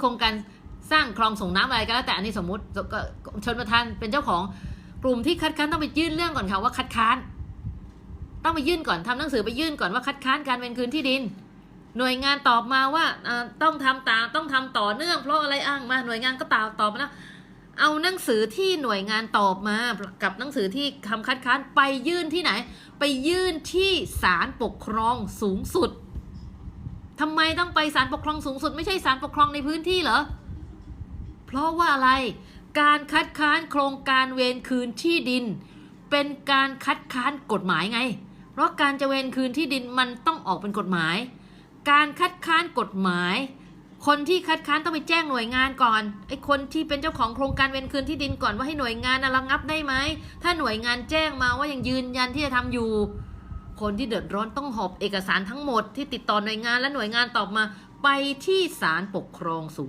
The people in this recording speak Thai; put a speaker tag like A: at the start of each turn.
A: โครงการสร้างคลองส่งน้ำอะไรก็แล้วแต่อันนี้สมมติก็ชนประธานเป็นเจ้าของกลุ่มที่คัดค้านต้องไปยื่นเรื่องก่อนค่ะว่าคัดค้าน ต้องไปยื่นก่อนทำหนังสือไปยื่นก่อนว่าคัดค้านการเวนคืนที่ดิน หน่วยงานตอบมาว่าต้องทำตามต้องทำต่อเนื่อง เพราะอะไรอ้างมาหน่วยงานก็ตอบตอบมาแล้วเอาหนังสือที่หน่วยงานตอบมากับหนังสือที่คำคัดค้านไปยื่นที่ไหน ไปยื่นที่ศาลปกครองสูงสุด ทำไมต้องไปศาลปกครองสูงสุด ไม่ใช่ศาลปกครองในพื้นที่เหรอ เพราะว่าอะไร การคัดค้านโครงการเวรคืนที่ดิน เป็นการคัดค้านกฎหมายไง เพราะการจะเวรคืนที่ดินมันต้องออกเป็นกฎหมาย การคัดค้านกฎหมาย คนที่คัดค้านต้องไปแจ้งหน่วยงานก่อนไอ้คนที่เป็นเจ้าของโครงการเวรคืนที่ดินก่อนว่าให้หน่วยงานน่ะระงับได้ไหมถ้าหน่วยงานแจ้งมาว่ายังยืนยันที่จะทำอยู่ คนที่เดือดร้อนต้องหอบเอกสารทั้งหมดที่ติดต่อหน่วยงานและหน่วยงานตอบมาไปที่ศาลปกครองสูง